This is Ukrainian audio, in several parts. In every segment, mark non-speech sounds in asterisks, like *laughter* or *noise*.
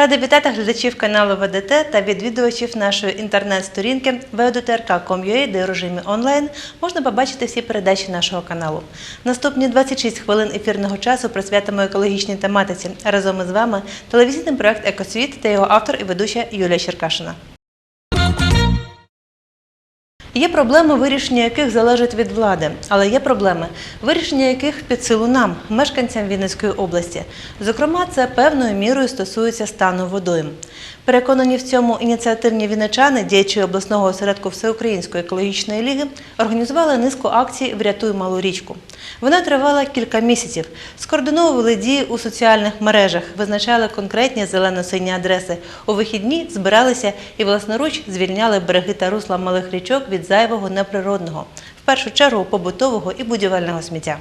Рада вітати глядачів каналу ВДТ та відвідувачів нашої інтернет-сторінки vdtrk.com.ua, де у режимі онлайн можна побачити всі передачі нашого каналу. Наступні 26 хвилин ефірного часу присвятимо екологічній тематиці. Разом із вами телевізійний проект Екосвіт та його автор і ведуча Юлія Черкашина. Є проблеми, вирішення яких залежить від влади, але є проблеми, вирішення яких під силу нам, мешканцям Вінницької області. Зокрема, це певною мірою стосується стану водойм. Переконані в цьому ініціативні вінничани, діячі обласного осередку Всеукраїнської екологічної ліги, організували низку акцій Врятуй малу річку. Вона тривала кілька місяців. Скоординовували дії у соціальних мережах, визначали конкретні зелено-сині адреси. У вихідні збиралися і власноруч звільняли береги та русла малих річок від зайвого неприродного, в першу чергу побутового і будівельного сміття.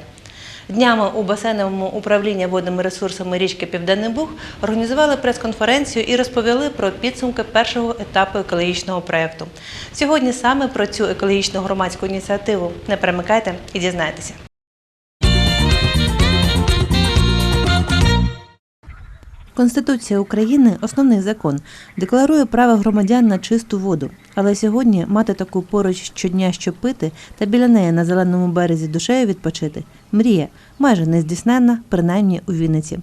Днями у басейновому управлінні водними ресурсами річки Південний Буг організували прес-конференцію і розповіли про підсумки першого етапу екологічного проєкту. Сьогодні саме про цю екологічну громадську ініціативу. Не перемикайте і дізнайтеся. Конституція України, основний закон, декларує право громадян на чисту воду. Але сьогодні мати таку поруч щодня, що пити, та біля неї на зеленому березі душею відпочити мрія, майже нездійсненна, принаймні у Вінниці.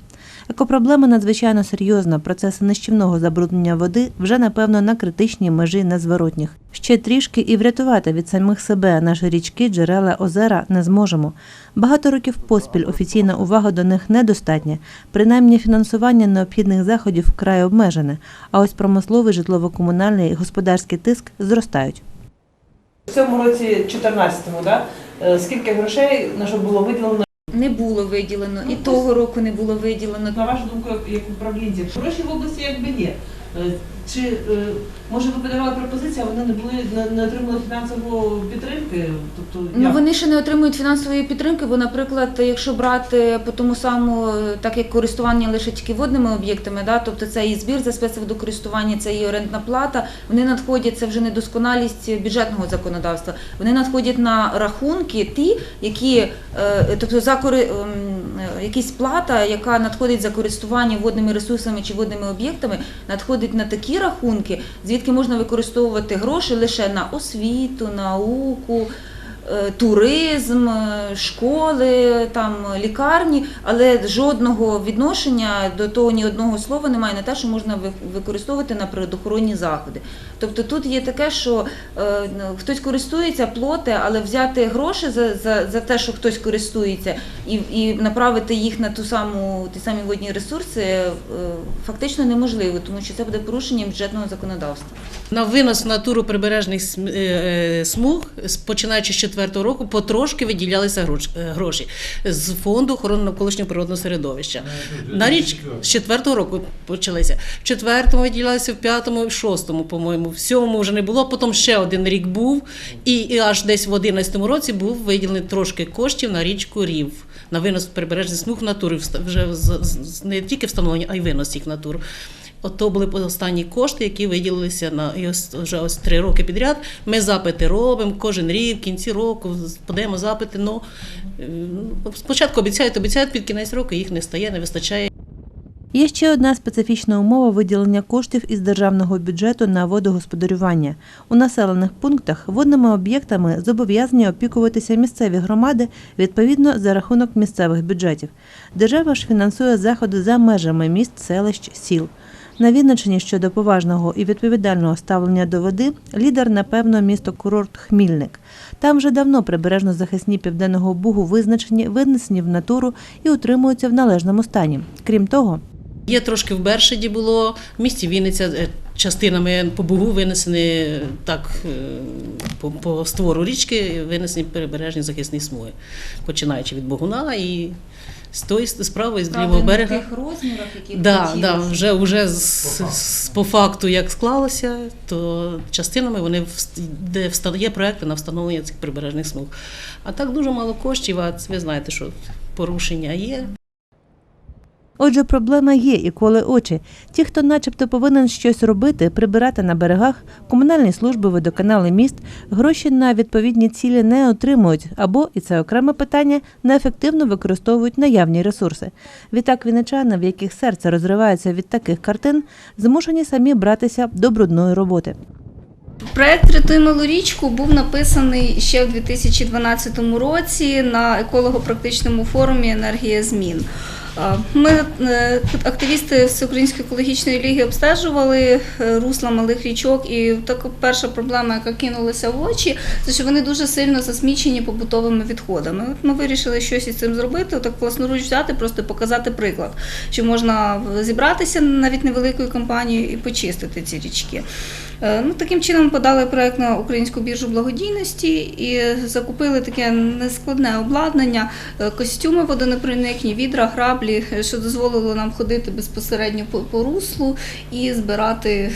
Екопроблема надзвичайно серйозна. Процеси нищівного забруднення води вже напевно на критичній межі незворотніх. Ще трішки і врятувати від самих себе наші річки, джерела, озера не зможемо. Багато років поспіль офіційна увага до них недостатня. Принаймні фінансування необхідних заходів вкрай обмежене. А ось промисловий, житлово-комунальний і господарський тиск зростають. В цьому році, 14-му, да? е, скільки грошей на що було виділено? Не було виділено, Ну, і того року не було виділено. На вашу думку, як- як управлінці, гроші в області якби є. Е, Чи е, може ви подавали пропозиції, а вони не були не, не отримали фінансової підтримки? Тобто Ну як? вони ще не отримують фінансової підтримки, бо, наприклад, якщо брати по тому самому, так як користування лише тільки водними об'єктами, да, тобто це і збір за спецводокористування, це і орендна плата, вони надходять, це вже недосконалість бюджетного законодавства. Вони надходять на рахунки ті, які, е, тобто за кори, ем, е, якісь плата, яка надходить за користування водними ресурсами чи водними об'єктами, надходить на такі рахунки, звідки можна використовувати гроші лише на освіту, науку. Е, Туризм, е, школи, там лікарні, але жодного відношення до того ні одного слова немає на те, що можна використовувати на природоохоронні заходи. Тобто тут є таке, що е, хтось користується, плоти, але взяти гроші за, за, за те, що хтось користується, і, і направити їх на ту саму ті самі водні ресурси, фактично неможливо, тому що це буде порушенням бюджетного законодавства. На винос натуру прибережних см- смуг, починаючи з четвертого року, потрошки виділялися е, гроші з фонду охорони навколишнього природного середовища. На річ з четвертого року почалися. В четвертому виділялися, в п'ятому, в шостому, по-моєму, в сьомому вже не було. Потім ще один рік був, і, і аж десь в одинадцятому році був виділений трошки коштів на річку Рів. На винос прибережних смуг в натурі вже не тільки встановлення, а й винос їх натуру. От то були останні кошти, які виділилися на і ось вже ось три роки підряд. Ми запити робимо кожен рік, в кінці року подаємо запити. Ну е, ну, спочатку обіцяють, обіцяють під кінець року їх не стає, не вистачає. Є ще одна специфічна умова виділення коштів із державного бюджету на водогосподарювання. У населених пунктах водними об'єктами зобов'язані опікуватися місцеві громади відповідно за рахунок місцевих бюджетів. Держава ж фінансує заходи за межами міст, селищ, сіл. На Вінниччині щодо поважного і відповідального ставлення до води лідер, напевно, місто курорт Хмільник. Там вже давно прибережно-захисні південного бугу визначені, винесені в натуру і утримуються в належному стані. Крім того, Є трошки в Бершаді було, в місті Вінниця е, частинами по бугу винесені е, так е, по, по створу річки винесені прибережні захисні смуги, починаючи від Богуна і з тої справи з лівого берега. тих розмірах, які Да, да, вже, вже з, з- по факту, як склалося, то частинами вони де встає є проекти на встановлення цих прибережних смуг. А так дуже мало коштів, а ви знаєте, що порушення є. Отже, проблема є і коли очі. Ті, хто начебто повинен щось робити, прибирати на берегах, комунальні служби, водоканали міст, гроші на відповідні цілі не отримують або, і це окреме питання, неефективно використовують наявні ресурси. Відтак віничани, в яких серце розривається від таких картин, змушені самі братися до брудної роботи. Проект Рятуй річку був написаний ще в 2012 році на еколого-практичному форумі Енергія змін. Ми, е, активісти Всеукраїнської екологічної ліги, обстежували е, русла малих річок, і така перша проблема, яка кинулася в очі, це що вони дуже сильно засмічені побутовими відходами. От ми вирішили щось із цим зробити, так власноруч взяти, просто показати приклад, що можна зібратися навіть невеликою компанією і почистити ці річки. Е, Ну, таким чином подали проект на українську біржу благодійності і закупили таке нескладне обладнання, е, костюми водонепроникні, відра, граблі, е, що дозволило нам ходити безпосередньо по, руслу і збирати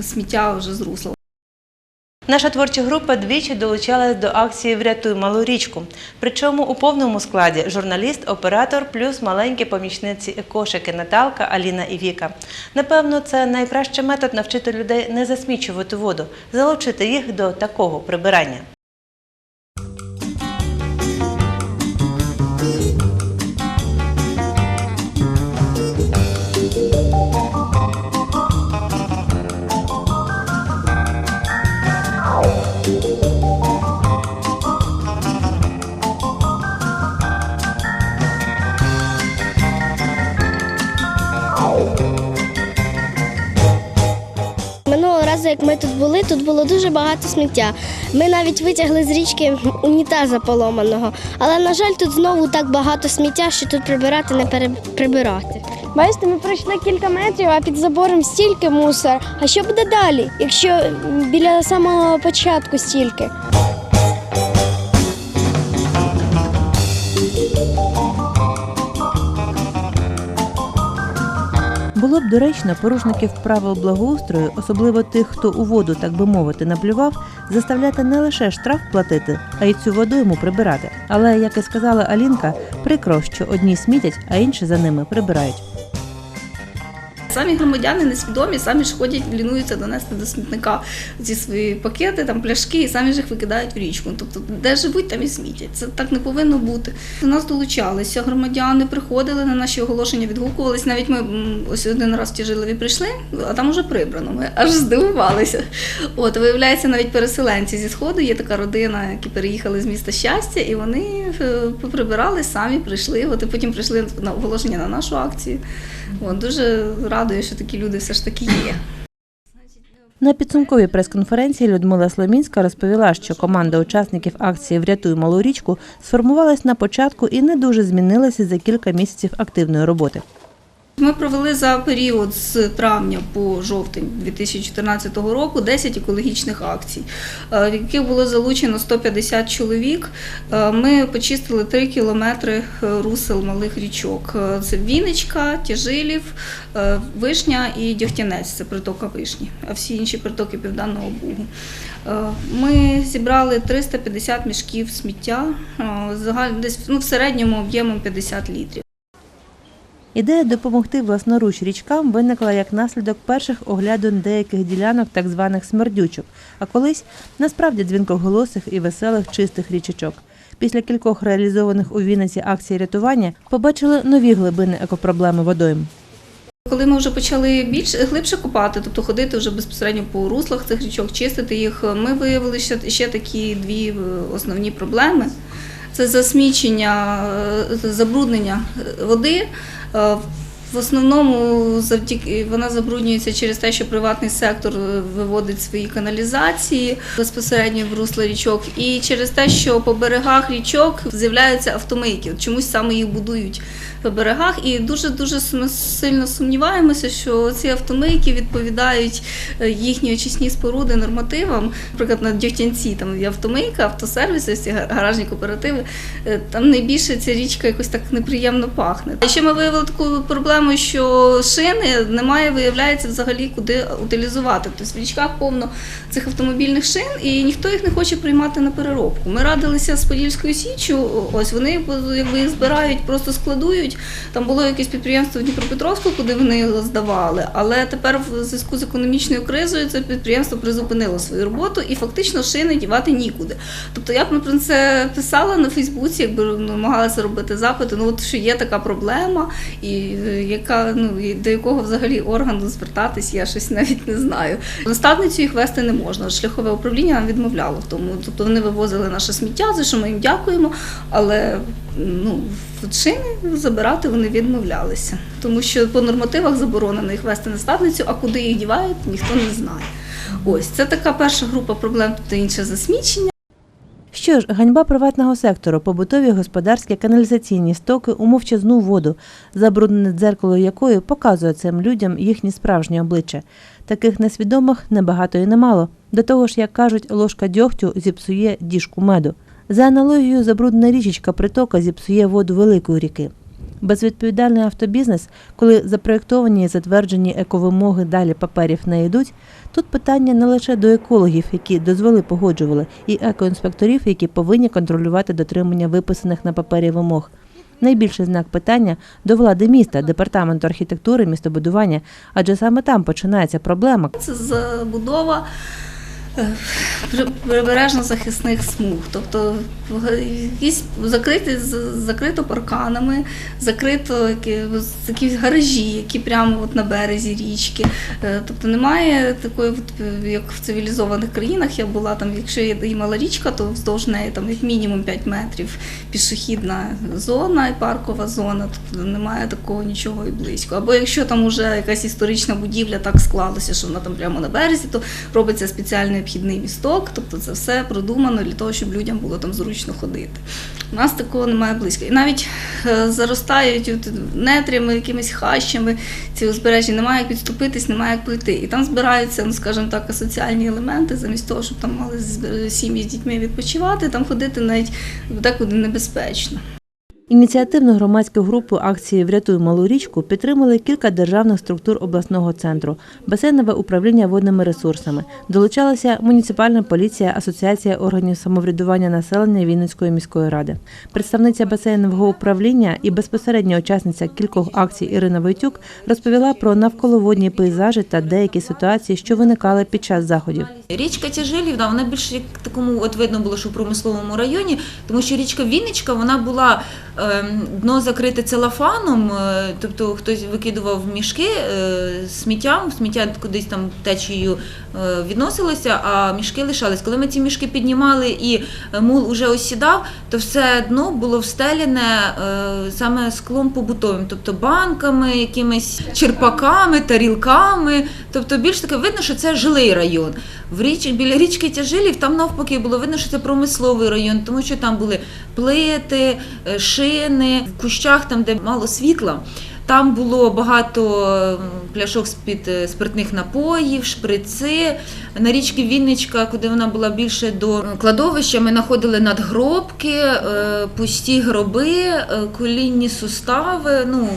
сміття вже з русла. Наша творча група двічі долучалась до акції Врятуй малу річку. Причому у повному складі журналіст, оператор плюс маленькі помічниці екошики Наталка, Аліна і Віка. Напевно, це найкращий метод навчити людей не засмічувати воду, залучити їх до такого прибирання. Разу, як ми тут були, тут було дуже багато сміття. Ми навіть витягли з річки унітаза поломаного. Але, на жаль, тут знову так багато сміття, що тут прибирати не переприбирати. Бачите, ми пройшли кілька метрів, а під забором стільки мусор. А що буде далі, якщо біля самого початку стільки? Було б доречно порушників правил благоустрою, особливо тих, хто у воду, так би мовити, наплював, заставляти не лише штраф платити, а й цю воду йому прибирати. Але, як і сказала Алінка, прикро, що одні смітять, а інші за ними прибирають. Самі громадяни несвідомі, самі ж ходять, лінуються донести до смітника ці свої пакети, там пляшки, і самі ж їх викидають в річку. Тобто, де живуть, там і смітять. Це так не повинно бути. До нас долучалися громадяни, приходили на наші оголошення, відгукувались. Навіть ми ось один раз в Тяжилові прийшли, а там уже прибрано. Ми аж здивувалися. От виявляється, навіть переселенці зі сходу є така родина, які переїхали з міста щастя, і вони е, поприбирали, самі прийшли. От і потім прийшли на оголошення на нашу акцію. От, дуже радує, що такі люди все ж таки є. На підсумковій прес-конференції Людмила Сломінська розповіла, що команда учасників акції Врятуй малу річку сформувалась на початку і не дуже змінилася за кілька місяців активної роботи. Ми провели за період з травня по жовтень 2014 року 10 екологічних акцій, е, в яких було залучено 150 чоловік. Е, Ми почистили 3 кілометри е, русел малих річок. Це Вінничка, Тяжилів, Вишня і Дьогтянець, це притока Вишні, а всі інші притоки Південного Бугу. Ми зібрали 350 мішків сміття, ну, в середньому об'ємом 50 літрів. Ідея допомогти власноруч річкам виникла як наслідок перших оглядин деяких ділянок так званих смердючок, а колись насправді дзвінкоголосих і веселих чистих річечок. Після кількох реалізованих у Вінниці акцій рятування побачили нові глибини екопроблеми водойм. Коли ми вже почали більш глибше копати, тобто ходити вже безпосередньо по руслах цих річок, чистити їх, ми виявили ще, ще такі дві е, основні проблеми: це засмічення, е, забруднення е, води. Е, В основному завдяки вона забруднюється через те, що приватний сектор е, виводить свої каналізації безпосередньо в русло річок, і через те, що по берегах річок з'являються автомийки. Чомусь саме їх будують по берегах, і дуже дуже сильно сумніваємося, що ці автомийки відповідають е, їхні очисні споруди нормативам. Наприклад, на Дьогтянці там є автомийка, автосервіси, всі гаражні кооперативи. Е, Там найбільше ця річка якось так неприємно пахне. Ще ми виявили таку проблему, проблемою, що шини немає, виявляється, взагалі куди утилізувати. Тобто в річках повно цих автомобільних шин, і ніхто їх не хоче приймати на переробку. Ми радилися з Подільською Січчю, ось вони якби їх збирають, просто складують. Там було якесь підприємство в Дніпропетровську, куди вони його здавали. Але тепер в зв'язку з економічною кризою це підприємство призупинило свою роботу і фактично шини дівати нікуди. Тобто я б про це писала на Фейсбуці, якби намагалася робити запити. Ну от що є така проблема, і яка ну до якого взагалі органу звертатись, я щось навіть не знаю. Наставницю їх вести не можна. Шляхове управління нам відмовляло в тому. Тобто вони вивозили наше сміття, за що ми їм дякуємо, але ну шини забирати вони відмовлялися, тому що по нормативах заборонено їх вести наставницю, а куди їх дівають, ніхто не знає. Ось це така перша група проблем, тобто інше засмічення. Що ж, ганьба приватного сектору, побутові, господарські, каналізаційні стоки у мовчазну воду, забруднене дзеркало якої показує цим людям їхні справжні обличчя. Таких несвідомих небагато і немало. До того ж, як кажуть, ложка дьогтю зіпсує діжку меду. За аналогією, забруднена річечка притока зіпсує воду великої ріки. Безвідповідальний автобізнес, коли запроєктовані і затверджені ековимоги далі паперів не йдуть, тут питання не лише до екологів, які дозволи погоджували, і екоінспекторів, які повинні контролювати дотримання виписаних на папері вимог. Найбільший знак питання до влади міста, департаменту архітектури, містобудування, адже саме там починається проблема, Це забудова прибережно-захисних смуг. Тобто якісь закрито парканами, закрито які, такі гаражі, які прямо от на березі річки. Е, Тобто немає такої, е, як в цивілізованих країнах. Я була там, якщо є і мала річка, то вздовж неї там як мінімум 5 метрів пішохідна зона і паркова зона. Тобто немає такого нічого і близько. Або якщо там вже якась історична будівля так склалося, що вона там прямо на березі, то робиться спеціальний обхідний місток. Тобто це все продумано для того, щоб людям було там зручно ходити. У нас такого немає близько. І навіть е, заростають нетрями, якимись хащами ці узбережжя, немає як підступитись, немає як пройти. І там збираються, ну скажімо так, асоціальні елементи, замість того, щоб там мали сім'ї з дітьми відпочивати, там ходити навіть декуди небезпечно. Ініціативну громадську групу акції Врятуй малу річку підтримали кілька державних структур обласного центру, басейнове управління водними ресурсами. Долучалася муніципальна поліція, асоціація органів самоврядування населення Вінницької міської ради. Представниця басейнового управління і безпосередня учасниця кількох акцій Ірина Войтюк розповіла про навколоводні пейзажі та деякі ситуації, що виникали під час заходів. Річка Тяжилів, да, вона більше такому, от видно було, що в промисловому районі, тому що річка Вінничка, вона була дно закрите целофаном, е, тобто хтось викидував мішки е, сміттям, сміття кудись там течією е, відносилося, а мішки лишались. Коли ми ці мішки піднімали і мул уже осідав, то все дно було встелене саме склом побутовим, тобто банками, якимись черпаками, тарілками. Тобто більш таке видно, що це жилий район. В річ, біля річки Тяжилів там навпаки було видно, що це промисловий район, тому що там були плити, е, шини, в кущах, там, де мало світла. Там було багато пляшок з-під е, спиртних напоїв, шприци. На річці Вінничка, куди вона була більше до кладовища, ми знаходили надгробки, е, пусті гроби, е, колінні сустави. Ну,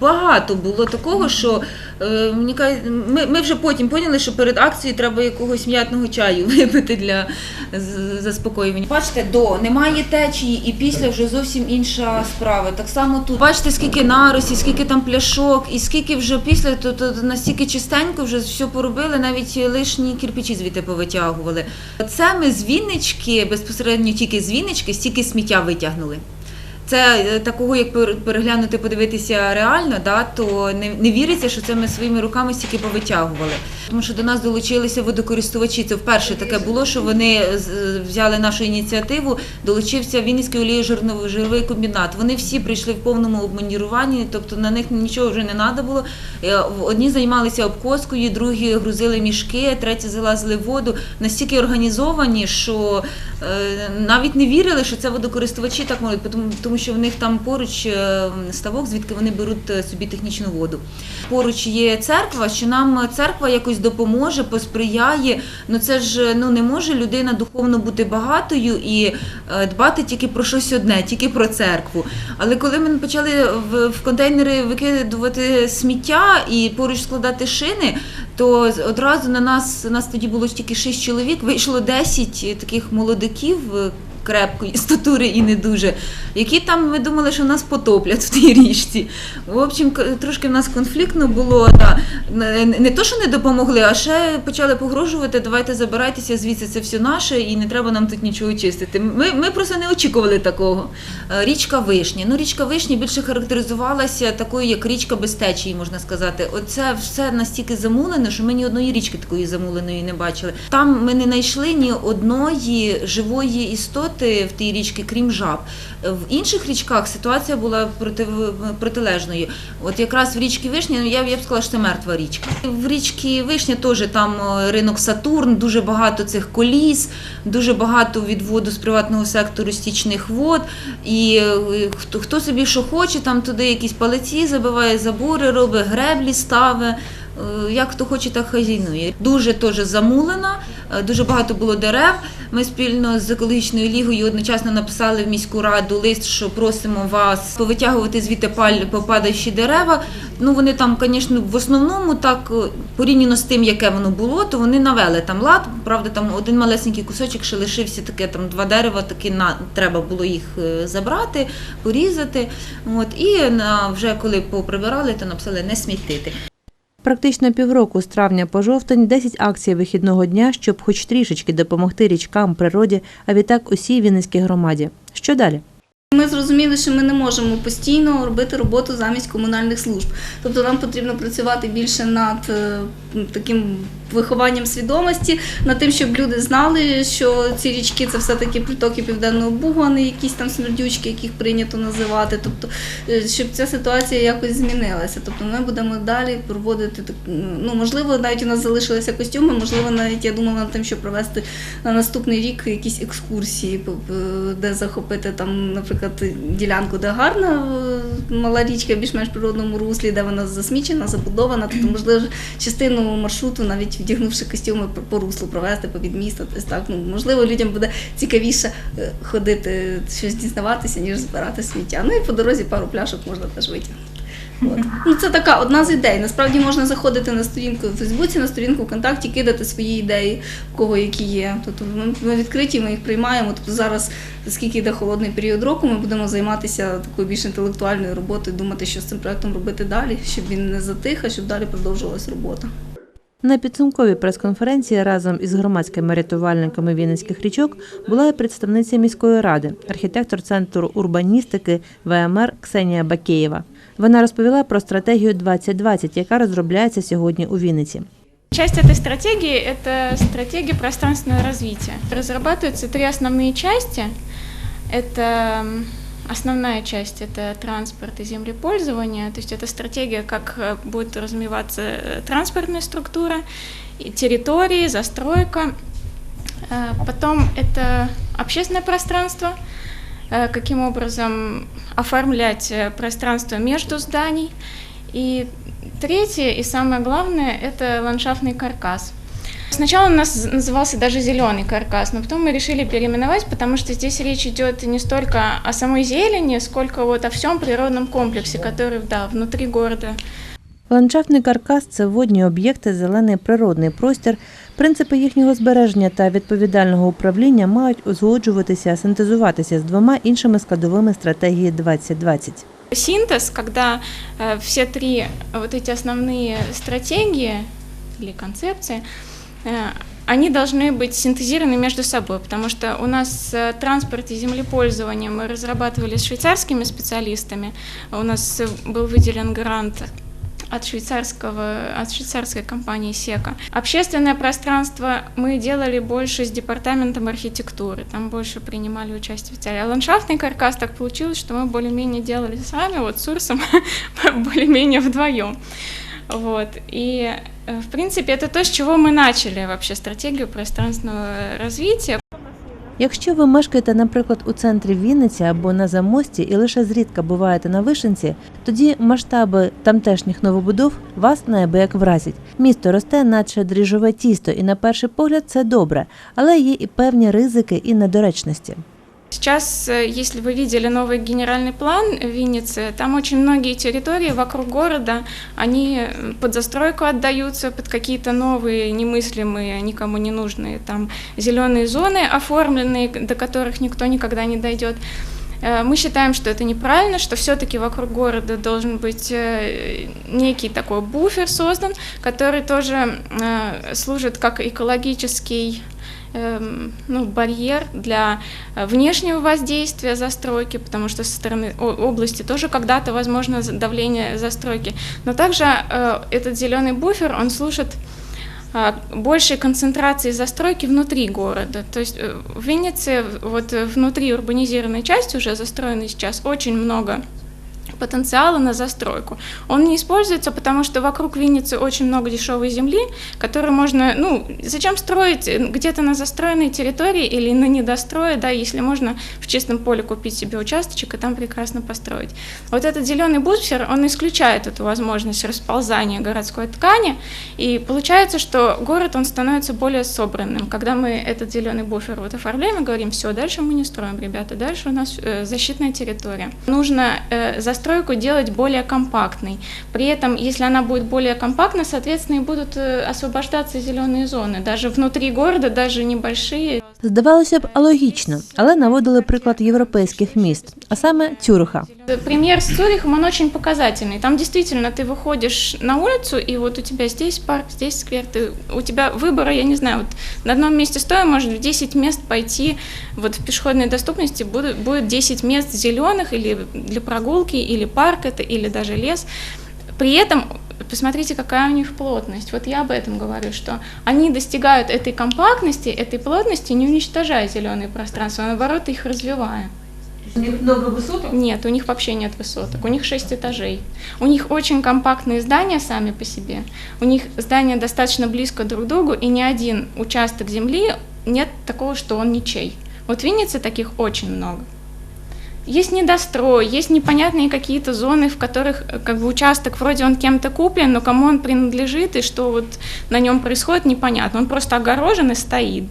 багато було такого, що е, мені кажуть, ми, ми вже потім поняли, що перед акцією треба якогось м'ятного чаю *laughs* випити для з- заспокоювання. Бачите, до немає течії, і після вже зовсім інша справа. Так само тут бачите, скільки наросі, скільки там пляшок, і скільки вже після то, то настільки чистенько вже все поробили, навіть лишні кирпичі звідти повитягували. Це ми з Віннички, безпосередньо тільки з Віннички, стільки сміття витягнули. Це е, такого, як пер- переглянути, подивитися реально, да, то не, не віриться, що це ми своїми руками стільки повитягували. Тому що до нас долучилися водокористувачі. Це вперше таке було, що вони взяли нашу ініціативу, долучився Вінницький олієжировий комбінат. Вони всі прийшли в повному обмундіруванні, тобто на них нічого вже не треба було. Е, Одні займалися обкоскою, другі грузили мішки, треті залазили в воду. Настільки організовані, що е, навіть не вірили, що це водокористувачі так можуть, тому, що в них там поруч е, ставок, звідки вони беруть е, собі технічну воду. Поруч є церква, що нам церква якось допоможе, посприяє. Ну це ж ну не може людина духовно бути багатою і е, дбати тільки про щось одне, тільки про церкву. Але коли ми почали в, контейнери викидувати сміття і поруч складати шини, то одразу на нас нас тоді було тільки 6 чоловік, вийшло 10 таких молодиків. Крепкої статури і не дуже, які там ми думали, що нас потоплять в тій річці. В общем, трошки в нас конфліктно було. Да. Не, то, що не допомогли, а ще почали погрожувати, давайте забирайтеся звідси, це все наше, і не треба нам тут нічого чистити. Ми, ми просто не очікували такого. Е, Річка Вишні. Ну, річка Вишні більше характеризувалася такою, як річка без течії, можна сказати. Оце все настільки замулено, що ми ні одної річки такої замуленої не бачили. Там ми не знайшли ні одної живої істоти в тій річці, крім жаб. В інших річках ситуація була против, протилежною. От якраз в річці Вишні, ну, я, я б сказала, що це мертва річка. В річці Вишня теж там е, ринок Сатурн, дуже багато цих коліс, дуже багато відводу з приватного сектору стічних вод. І е, хто, хто собі що хоче, там туди якісь палиці забиває, забори робить, греблі ставить. Е, Як хто хоче, так хазяйнує. Дуже теж замулена, е, дуже багато було дерев. Ми спільно з екологічною лігою одночасно написали в міську раду лист, що просимо вас повитягувати звідти паль попадаючі дерева. Ну вони там, звісно, в основному так е, порівняно з тим, яке воно було, то вони навели там лад. Правда, там один малесенький кусочок ще лишився таке, там два дерева, таки на треба було їх забрати, порізати. От і на вже коли поприбирали, то написали не смітити. Практично півроку з травня по жовтень 10 акцій вихідного дня, щоб хоч трішечки допомогти річкам, природі, а відтак усій Вінницькій громаді. Що далі? Ми зрозуміли, що ми не можемо постійно робити роботу замість комунальних служб. Тобто нам потрібно працювати більше над е, таким вихованням свідомості, над тим, щоб люди знали, що ці річки це все-таки притоки Південного Бугу, а не якісь там смердючки, яких прийнято називати. Тобто, е, щоб ця ситуація якось змінилася. Тобто ми будемо далі проводити ну можливо, навіть у нас залишилися костюми, можливо, навіть я думала над тим, щоб провести на наступний рік якісь екскурсії, де захопити там, наприклад, ділянку, де гарна е, мала річка, більш-менш природному руслі, де вона засмічена, забудована. Тобто, можливо, частину маршруту, навіть вдягнувши костюми по- руслу, провести по міста. Так, ну, можливо, людям буде цікавіше е, ходити, щось дізнаватися, ніж збирати сміття. Ну і по дорозі пару пляшок можна теж витягнути. От. Ну, це така одна з ідей. Насправді можна заходити на сторінку в Фейсбуці, на сторінку ВКонтакті, кидати свої ідеї, в кого які є. Тобто ми відкриті, ми їх приймаємо. Тобто зараз, оскільки йде холодний період року, ми будемо займатися такою більш інтелектуальною роботою, думати, що з цим проектом робити далі, щоб він не затих, а щоб далі продовжувалась робота. На підсумковій прес-конференції разом із громадськими рятувальниками Вінницьких річок була і представниця міської ради, архітектор центру урбаністики ВМР Ксенія Бакеєва. Вона розповіла про стратегію 2020, яка розробляється сьогодні у Вінниці. Часть этой стратегии – это стратегия пространственного развития. Разрабатываются три основные части. Это м, основная часть – это транспорт и землепользование, то есть это стратегия, как э, будет развиваться э, транспортная структура, и территории, застройка. Э, Потом это общественное пространство, э, каким образом оформлять э, пространство между зданий. И третье и самое главное – это ландшафтный каркас. – Сначала у нас назывался даже зеленый каркас, но потом мы решили переименовать, потому что здесь речь идет не столько о самой зелени, сколько вот о всем природном комплексе, который да, внутри города Ландшафтний каркас це водні об'єкти, зелений природний простір. Принципи їхнього збереження та відповідального управління мають узгоджуватися, синтезуватися з двома іншими складовими стратегії 2020. синтез, когда э, все три вот эти основные стратегии или концепции, э, они должны быть синтезированы между собой, потому что у нас э, транспорт и землепользование мы разрабатывали с швейцарскими специалистами. У нас э, был выделен грант от швейцарского, от швейцарской компании СЕКа. Общественное пространство мы делали больше с департаментом архитектуры, там больше принимали участие специалисты. А ландшафтный каркас так получилось, что мы более-менее делали сами, вот с Урсом *laughs* более-менее вдвоем. Вот. И, э, в принципе, это то, с чего мы начали вообще стратегию пространственного развития. Якщо ви мешкаєте, наприклад, у центрі Вінниці або на Замості і лише зрідка буваєте на Вишенці, тоді масштаби тамтешніх новобудов вас неабияк вразять. Місто росте, наче дріжове тісто, і на перший погляд це добре, але є і певні ризики і недоречності. Сейчас, э, если вы видели новый генеральный план Винницы, там очень многие территории вокруг города, они э, под застройку отдаются, под какие-то новые, немыслимые, никому не нужные там зеленые зоны оформленные, до которых никто никогда не дойдет. Э, Мы считаем, что это неправильно, что все-таки вокруг города должен быть э, некий такой буфер создан, который тоже э, служит как экологический эм, ну, барьер для э, внешнего воздействия застройки, потому что со стороны о- области тоже когда-то возможно за- давление застройки. Но также э, этот зеленый буфер, он служит а, большей концентрации застройки внутри города. То есть э, в Виннице, вот э, внутри урбанизированной части, уже застроенной сейчас, очень много потенциала на застройку. Он не используется, потому что вокруг Винницы очень много дешевой земли, которую можно, ну, зачем строить э, где-то на застроенной территории или на недострое, да, если можно в чистом поле купить себе участочек и там прекрасно построить. Вот этот зеленый буфер, он исключает эту возможность расползания городской ткани, и получается, что город, он становится более собранным. Когда мы этот зеленый буфер вот оформляем и говорим, все, дальше мы не строим, ребята, дальше у нас э, защитная территория. Нужно э, застройку делать более компактной. При этом, если она будет более компактна, соответственно, и будут э, освобождаться зеленые зоны. Даже внутри города, даже небольшие. Здавалося б, логічно, але наводили приклад європейських міст, а саме Цюриха. Пример с Цюрихом, он очень показательный. Там действительно ты выходишь на улицу, и вот у тебя здесь парк, здесь сквер, ты, у тебя выбора, я не знаю, вот на одном месте стоя может в 10 мест пойти, вот в пешеходной доступности будет, будет 10 мест зеленых или для прогулки, или парк это, или даже лес. При этом посмотрите, какая у них плотность. Вот я об этом говорю, что они достигают этой компактности, этой плотности, не уничтожая зеленые пространства, а наоборот их развивая. У них много высоток. Нет, у них вообще нет высоток, у них 6 этажей. У них очень компактные здания сами по себе. У них здания достаточно близко друг к другу, и ни один участок земли нет такого, что он ничей. Вот в Виннице таких очень много. Есть недострой, есть непонятные какие-то зоны, в которых э, как бы участок вроде он кем-то куплен, но кому он принадлежит и что вот на нем происходит, непонятно. Он просто огорожен и стоит.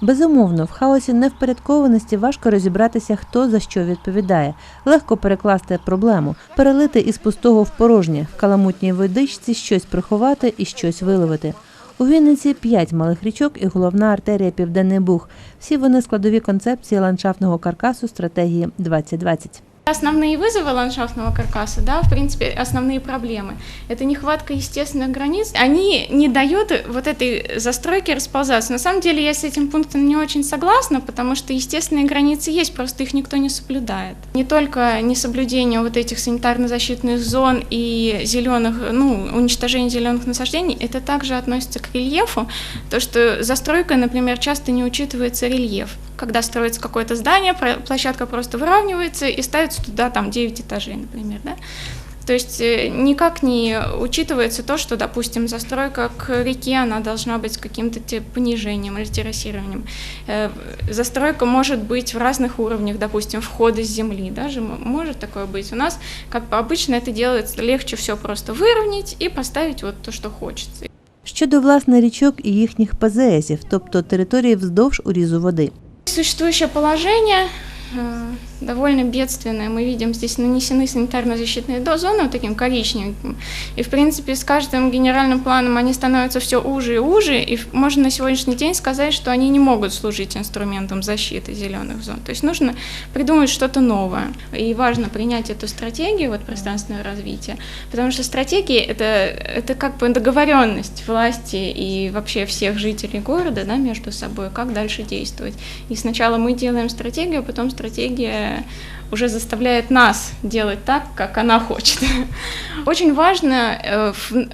Безумовно, в хаосі невпорядкованості важко розібратися, хто за що відповідає. Легко перекласти проблему, перелити із пустого в порожнє, в каламутній водичці щось приховати і щось виловити. У Вінниці п'ять малих річок і головна артерія Південний Буг. Всі вони складові концепції ландшафтного каркасу стратегії 2020. Основные вызовы ландшафтного каркаса, да, в принципе, основные проблемы, это нехватка естественных границ. Они не дают вот этой застройке расползаться. На самом деле я с этим пунктом не очень согласна, потому что естественные границы есть, просто их никто не соблюдает. Не только несоблюдение вот этих санитарно-защитных зон и зеленых, ну, уничтожение зеленых насаждений, это также относится к рельефу, то, что застройка, например, часто не учитывается рельеф. Когда строится какое-то здание, про- площадка просто выравнивается и ставится туда там 9 этажей, например, да. То есть э, никак не учитывается то, что, допустим, застройка к реке, она должна быть с каким-то те- понижением или террасированием. Э, Застройка может быть в разных уровнях, допустим, входа с земли, даже м- может такое быть. У нас, как бы обычно, это делается легче все просто выровнять и поставить вот то, что хочется. Щодо власне річок і їхніх ПЗСів, тобто території вздовж урізу води. Существующее положение довольно бедственное. Мы видим, здесь нанесены санитарно-защитные зоны вот таким коричневым. И, в принципе, с каждым генеральным планом они становятся все уже и уже. И можно на сегодняшний день сказать, что они не могут служить инструментом защиты зеленых зон. То есть нужно придумать что-то новое. И важно принять эту стратегию вот, пространственного развития, потому что стратегии это, это как бы договоренность власти и вообще всех жителей города да, между собой, как дальше действовать. И сначала мы делаем стратегию, а потом стратегия уже заставляет нас делать так, как она хочет. *laughs* Очень важно э,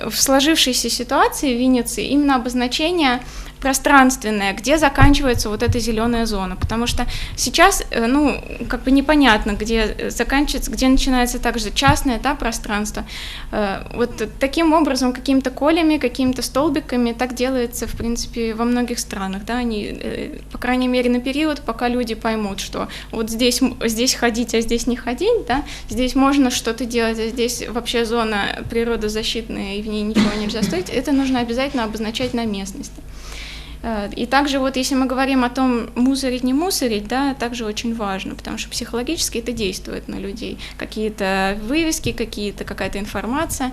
в, сложившейся ситуации в Виннице именно обозначение пространственное, где заканчивается вот эта зеленая зона, потому что сейчас, э, ну, как бы непонятно, где э, заканчивается, где начинается также частное, да, пространство. Э, Вот таким образом, какими-то колями, какими-то столбиками так делается, в принципе, во многих странах, да, они, по крайней мере, на период, пока люди поймут, что вот здесь, здесь ходить, а здесь не ходить, да, здесь можно что-то делать, а здесь вообще зона природозащитная, и в ней ничего нельзя строить, это нужно обязательно обозначать на местности. Э, И также вот если мы говорим о том, мусорить, не мусорить, да, также очень важно, потому что психологически это действует на людей. Какие-то вывески, какие-то, какая-то інформація.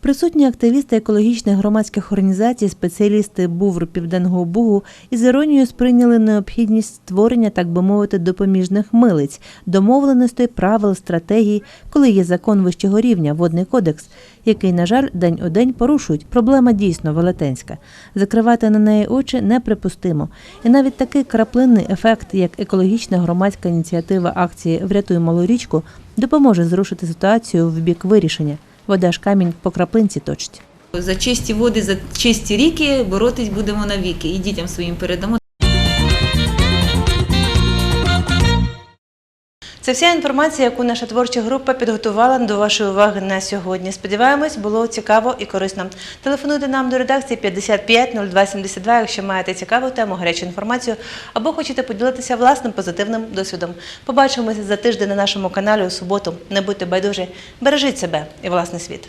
Присутні активісти екологічних громадських організацій, спеціалісти БУВР Південного Бугу із іронією сприйняли необхідність створення, так би мовити, допоміжних милиць, домовленостей, правил, стратегій, коли є закон вищого рівня, водний кодекс, який, на жаль, день у день порушують. Проблема дійсно велетенська. Закривати на неї очі неприпустимо. І навіть такий краплинний ефект, як екологічна громадська ініціатива акції Врятуй малу річку, допоможе зрушити ситуацію в бік вирішення. Вода ж камінь по краплинці точить. За чисті води, за чисті ріки боротись будемо навіки. І дітям своїм передамо. Це вся інформація, яку наша творча група підготувала до вашої уваги на сьогодні. Сподіваємось, було цікаво і корисно. Телефонуйте нам до редакції 55 02 72, якщо маєте цікаву тему, гарячу інформацію або хочете поділитися власним позитивним досвідом. Побачимося за тиждень на нашому каналі у суботу. Не будьте байдужі, бережіть себе і власний світ.